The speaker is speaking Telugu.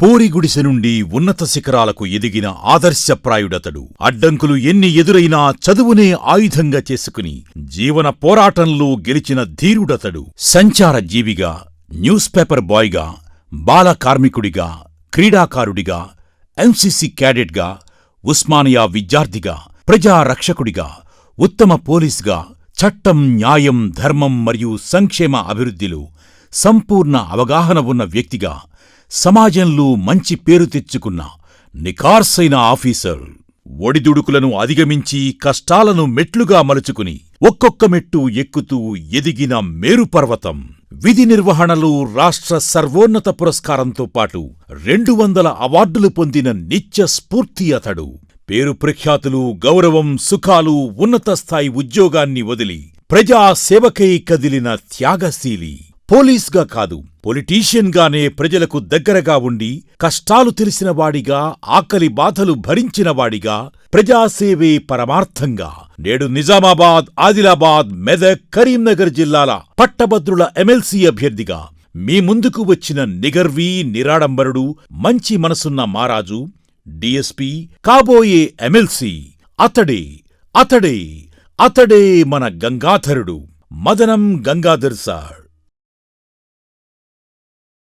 పోరిగుడిసె నుండి ఉన్నత శిఖరాలకు ఎదిగిన ఆదర్శప్రాయుడతడు. అడ్డంకులు ఎన్ని ఎదురైనా చదువునే ఆయుధంగా చేసుకుని జీవన పోరాటంలో గెలిచిన ధీరుడతడు. సంచార జీవిగా న్యూస్ పేపర్ బాయ్గా బాల కార్మికుడిగా క్రీడాకారుడిగా ఎన్సీసీ క్యాడెట్గా ఉస్మానియా విద్యార్థిగా ప్రజా రక్షకుడిగా ఉత్తమ పోలీసుగా చట్టం న్యాయం ధర్మం మరియు సంక్షేమ అభివృద్ధిలో సంపూర్ణ అవగాహన ఉన్న వ్యక్తిగా సమాజంలో మంచి పేరు తెచ్చుకున్న నికార్సైన ఆఫీసర్ ఒడిదుడుకులను అధిగమించి కష్టాలను మెట్లుగా మలుచుకుని ఒక్కొక్క మెట్టు ఎక్కుతూ ఎదిగిన మేరుపర్వతం. విధి నిర్వహణలో రాష్ట్ర సర్వోన్నత పురస్కారంతో పాటు రెండు వందల అవార్డులు పొందిన నిత్య స్ఫూర్తి అతడు. పేరు ప్రఖ్యాతులు గౌరవం సుఖాలు ఉన్నత స్థాయి ఉద్యోగాన్ని వదిలి ప్రజా సేవకై కదిలిన త్యాగశీలి. పోలీస్గా కాదు పొలిటీషియన్గానే ప్రజలకు దగ్గరగా ఉండి కష్టాలు తెలిసినవాడిగా ఆకలి బాధలు భరించినవాడిగా ప్రజాసేవే పరమార్థంగా. నేడు నిజామాబాద్ ఆదిలాబాద్ మెదక్ కరీంనగర్ జిల్లాల పట్టభద్రుల ఎమ్మెల్సీ అభ్యర్థిగా మీ ముందుకు వచ్చిన నిగర్వీ నిరాడంబరుడు మంచి మనసున్న మారాజు డిఎస్పి కాబోయే ఎమ్మెల్సీ అతడే అతడే అతడే మన గంగాధరుడు మదనం గంగాధర్ సార్.